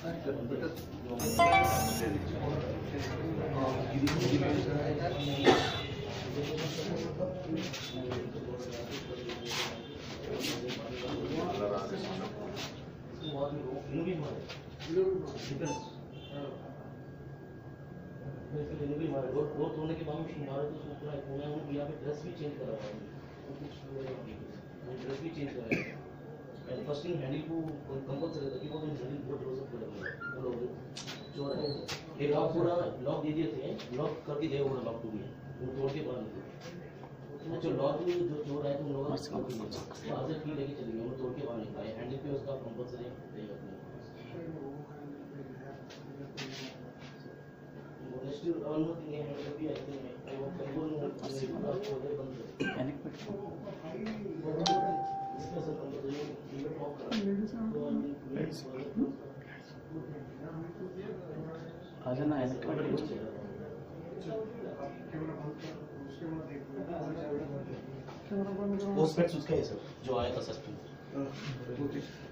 Growth होने के बाद हमारा जो सूखना है पूरा वो यहाँ पे ड्रेस भी चेंज करा हुआ है ड्रेस भी चेंज कराया And first thing handle को कंपोज करेगा कि वो जो हैंडल बहुत क्लोज अप करेगा वो लोग जो है ये लॉक पूरा लॉक दे दिए थे लॉक करके गए वो लॉक टू भी वो तोड़ के बंद उसमें जो लॉक में जो चोर आए तुम लोग वहाँ से की लेके चले गए वो तोड़ के बाहर निकाले हैंडल पे उसका कंपलसरी रहेगा still all the thing and maybe I think I will control the उधर बंद इसमें से कंपलसरी लिमिट ऑफ करा అదే నా వెనక वो स्पेक्स उसका है सर जो आया था सस्पेंड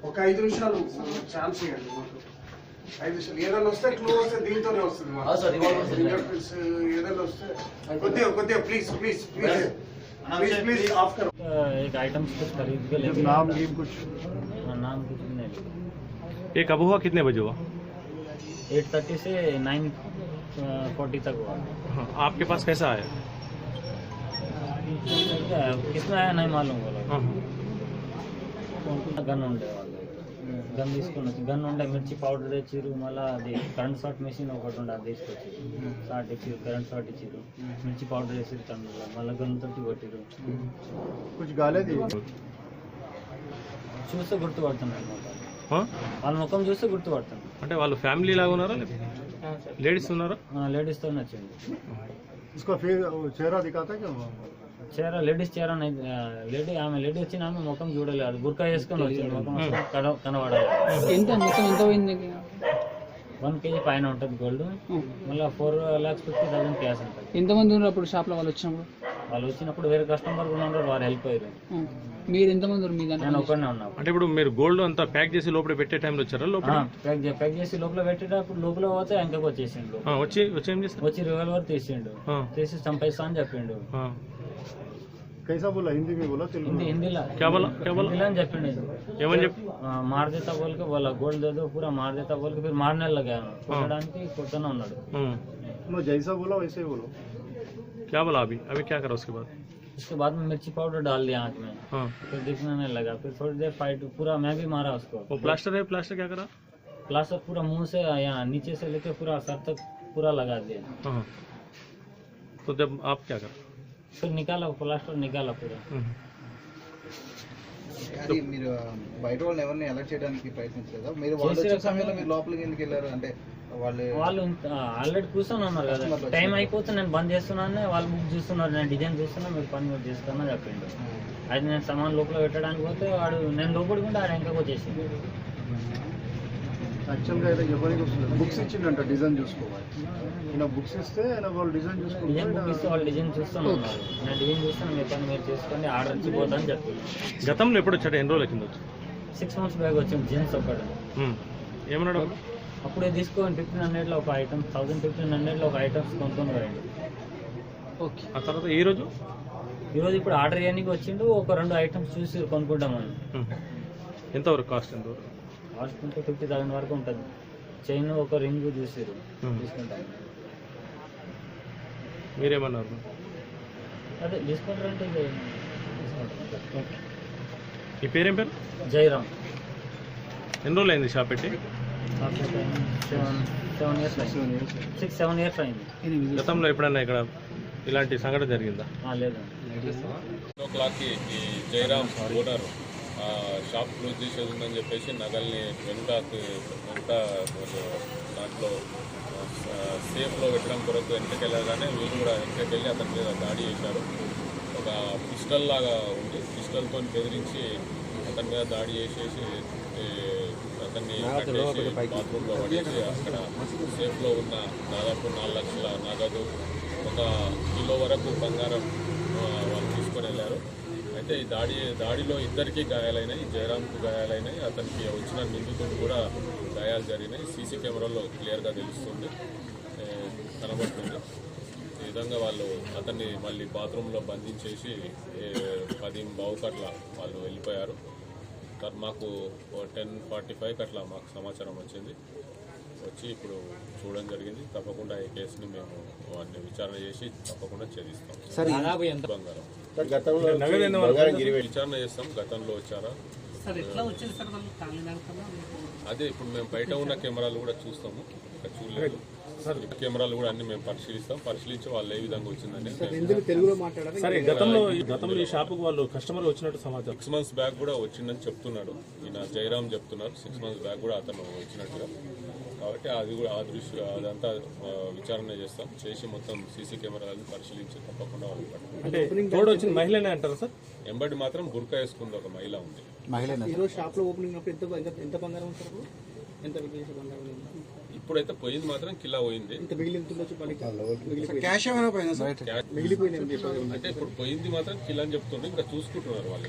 ఒక ఐదు నిమిషాలు ఛాన్స్ ఇవ్వండి మాకు ఐదు నిమిషాలు ఏదైనా వస్తే క్లూ వస్తే దీంతోనే వస్తుంది మాకు. ఆ, సార్, revolver వస్తుంది. Finger prints, ఏదైనా వస్తే కొద్దిగా కొద్దిగా ప్లీజ్ ప్లీజ్ ప్లీజ్ हाँ, एक आइटम ये कब हुआ? कितने बजे हुआ? एट थर्टी से नाइन फोर्टी तक हुआ। हाँ, आपके पास कैसा आया? कितना आया नहीं मालूम बोला। हाँ, हाँ। गन ऑन గన్ తీసుకొని వచ్చి గన్ ఉండే మిర్చి పౌడర్ తెచ్చిర్రు మళ్ళీ అది కరెంట్ షాట్ మెషిన్ ఒకటి ఉండే అది తీసుకొచ్చి షార్ట్ ఇచ్చిర్రు కరెంట్ షాట్ ఇచ్చిర్రు మిర్చి పౌడర్ వేసి తండ్రులు మళ్ళీ గన్ తోటి కొట్టిర్రు कुछ गाले दी చూస్తే గుర్తుపడుతున్నాడు మొత్తం हाँ? వాళ్ళ ముఖం చూస్తే గుర్తుపడుతుంది అంటే వాళ్ళు ఫ్యామిలీ లాగా ఉన్నారా లేడీస్ ఉన్నారా లేడీస్తో వచ్చింది इसका फिर चेहरा दिखाता क्या చీర లేడీస్ చీర లేడీ ఆమె లేడీ వచ్చిన ఆమె ముఖం చూడలేదు బుర్కా వేసుకొని వచ్చింది ముఖం కన- కనబడాలి. ఎంత మొత్తం ఎంత పోయింది వన్ కేజీ పైన ఉంటుంది గోల్డ్. మళ్ళీ four lakhs fifty thousand cash ఉంటుంది. ఎంతమంది ఉన్నారు అప్పుడు షాప్లో వాళ్ళు వచ్చినప్పుడు? వాళ్ళు వచ్చినప్పుడు వేరే కస్టమర్ కూడా ఉన్నారు వారు వెళ్ళిపోయారు ఆ. మీరు ఎంతమంది ఉన్నారు మీ నేను ఒక్కడనే ఉన్నా. అంటే ఇప్పుడు మీరు గోల్డ్ అంతా ప్యాక్ చేసి లోపల పెట్టే టైంలో వచ్చారా లోపల? ప్యాక్ ప్యాక్ చేసి లోపల పెట్టేటప్పుడు లోపల పోతే వెనకకు వచ్చేసిండు. వచ్చి వచ్చి ఏం వచ్చి రివాల్వర్ తీసిండు. తీసి చంపేస్తా అని చెప్పిండు. कैसा बोला? हिंदी में बोला तेलुगु हिंदी हिंदी ला क्या बोला? क्या बोला? हिंदीला చెప్పిండు ఏమని చెప్పి ఆ, మార్ దేతా బోల్ కే బోలా గోల్ దేదో పూరా మార్ దేతా బోల్ కే ఫిర్ మార్నే లగా కొట్టడానికి కొట్టనే ఉన్నాడు हम्म, नो जैसा बोला वैसे ही बोलो। क्या बोला अभी? अभी क्या करा उसके बाद? उसके बाद में मिर्ची पाउडर डाल दिया आँख में। हाँ। फिर दिखने नहीं लगा फिर थोड़ी देर फाइट पूरा मैं भी मारा उसको। वो प्लास्टर है प्लास्टर क्या करा? प्लास्टर पूरा मुँह से यहाँ नीचे से लेके पूरा सर तक पूरा लगा दिया। हाँ। तो जब आप क्या करा? షూ నికాల ప్లాస్టర్ నికాల కూడా. అది మీరు బయట వాళ్ళని ఎవరిని అలర్ట్ చేయడానికి ప్రయత్నించలేదా? మీరు వచ్చే సమయంలో మీరు లోపలికి ఎందుకు వెళ్ళారు? అంటే వాళ్ళు వాళ్ళు ఆల్రెడీ కూర్చొని ఉన్నారు కదా. టైం అయిపోతే నేను బంద్ చేస్తున్నాను వాళ్ళు బుక్ చూస్తున్నారు నేను డిజైన్ చూస్తున్నా మీరు పని మీరు చేస్తున్నా చెప్పిండు. Hmm. అది నేను సమాన్ లోపల పెట్టడానికి పోతే వాడు నేను లోపలికి ఉంటే ఆయన ఇంకా వచ్చేసింది యాక్చువల్గా అయితే ఎవరికి వస్తుంది? బుక్స్ ఇచ్చిండంట డిజైన్ చూసుకోవాలి. ఈయన బుక్స్ ఇస్తే ఆయన వాళ్ళు డిజైన్ డిజైన్ బుక్ ఇస్తే చూసుకుంటే వాళ్ళు డిజైన్ చూస్తూనే ఉన్నారు నేను డిజైన్ చూస్తాను మీ పని మీరు చేసుకోండి ఆర్డర్ ఇచ్చిపోతా అని చెప్పి గతంలో ఎప్పుడు వచ్చాడు? ఎన్ని రోజుల కింద వచ్చి? సిక్స్ మంత్స్ బ్యాగ్ వచ్చింది జీన్స్ ఒకటి. ఉమ్, ఏమన్నాడు అప్పుడు? అప్పుడే తీసుకోండి ఫిఫ్టీన్ హండ్రెడ్లో ఒక ఐటమ్ థౌసండ్ ఫిఫ్టీన్ హండ్రెడ్లో ఒక ఐటమ్స్ కొనుక్కొని పోయండి. ఓకే. ఆ తర్వాత ఈ రోజు ఈరోజు ఇప్పుడు ఆర్డర్ చేయడానికి వచ్చిండు ఒక రెండు ఐటమ్స్ చూసి కొనుక్కుంటామని. ఉమ్, ఎంతవరకు కాస్ట్ ఎంతవరకు ఉంటే ఫిఫ్టీ థౌసండ్ వరకు ఉంటుంది. చైన్ ఒక రింగ్ చూసారు Hmm. తీసుకుంటాం మీరేమన్నారు? అదే తీసుకుంటారంటే. ఈ పేరేం పేరు? జైరామ్. ఎన్ని రోజులు అయింది షాప్ పెట్టి seven seven years six seven years అయింది. గతంలో ఎప్పుడైనా ఇక్కడ ఇలాంటి సంఘటన జరిగిందా? ఆ, లేదు. క్లాక్కి ఈ జయరామ్ ఓనర్ షాప్ క్లోజ్ చేసేది ఉందని చెప్పేసి నగల్ని వెనుకకి వెనుక దాంట్లో సేఫ్లో పెట్టడం కొరకు వెనకకి వెళ్ళగానే వీళ్ళు కూడా వెనకకి వెళ్ళి అతని మీద దాడి చేశారు. ఒక పిస్టల్ లాగా ఉంది. పిస్టల్తో బెదిరించి అతని మీద దాడి చేసేసి అతన్ని కట్టేసి బాత్రూంలో పడేసి అక్కడ సేఫ్లో ఉన్న దాదాపు నాలుగు లక్షల నగదు ఒక కిలో వరకు బంగారం వాళ్ళు తీసుకొని వెళ్ళారు. అయితే ఈ దాడి దాడిలో ఇద్దరికి గాయాలైనాయి జయరామ్కు గాయాలైనాయి అతనికి వచ్చిన నిందితుడు కూడా గాయాలు జరిగినాయి. సీసీ కెమెరాలో క్లియర్గా తెలుస్తుంది. కనబడుతుంది. ఈ విధంగా వాళ్ళు అతన్ని మళ్ళీ బాత్రూంలో బంధించేసి పది బావుకట్ల వాళ్ళు వెళ్ళిపోయారు. మాకు టెన్ ఫార్టీ ఫైవ్కి అట్లా మాకు సమాచారం వచ్చింది. వచ్చి ఇప్పుడు చూడడం జరిగింది. తప్పకుండా ఈ కేసుని మేము వాడిని విచారణ చేసి తప్పకుండా ఛేదిస్తాం. బంగారం. విచారణ చేస్తాం గతంలో వచ్చారా అదే ఇప్పుడు మేము బయట ఉన్న కెమెరాలు కూడా చూస్తాము. చూడలేదు. కెమెరాలు కూడా అన్ని మేము పరిశీలిస్తాం. పరిశీలించి వాళ్ళు ఏ విధంగా వచ్చిందని సరే గతంలో గతంలో ఈ షాపుకు వాళ్ళు కస్టమర్ వచ్చినట్టు సమాచారం. సిక్స్ మంత్స్ బ్యాక్ కూడా వచ్చిందని చెప్తున్నాడు. ఈయన జయరామ్ చెప్తున్నారు. సిక్స్ మంత్స్ బ్యాక్ కూడా అతను వచ్చినట్టుగా. కాబట్టి అది కూడా ఆ దృష్టి అదంతా విచారణ చేస్తాం. చేసి మొత్తం సీసీ కెమెరాలను పరిశీలించి తప్పకుండా వాళ్ళు పట్టుకుంటాం. వచ్చిన మహిళనే అంటారా సార్? ఎంబడి మాత్రం బుర్కా వేసుకుంది ఒక మహిళ ఉంది. మహిళ షాప్లో ఓపెనింగ్ అప్పుడు ఎంత ఎంత ఎంత బంగారం ఉంటారు ఎంత? ఇప్పుడైతే పోయింది మాత్రం కిలా పోయింది? అంటే ఇప్పుడు పోయింది మాత్రం కిలా అని చెప్తుండ్రు ఇంకా చూసుకుంటున్నారు వాళ్ళు.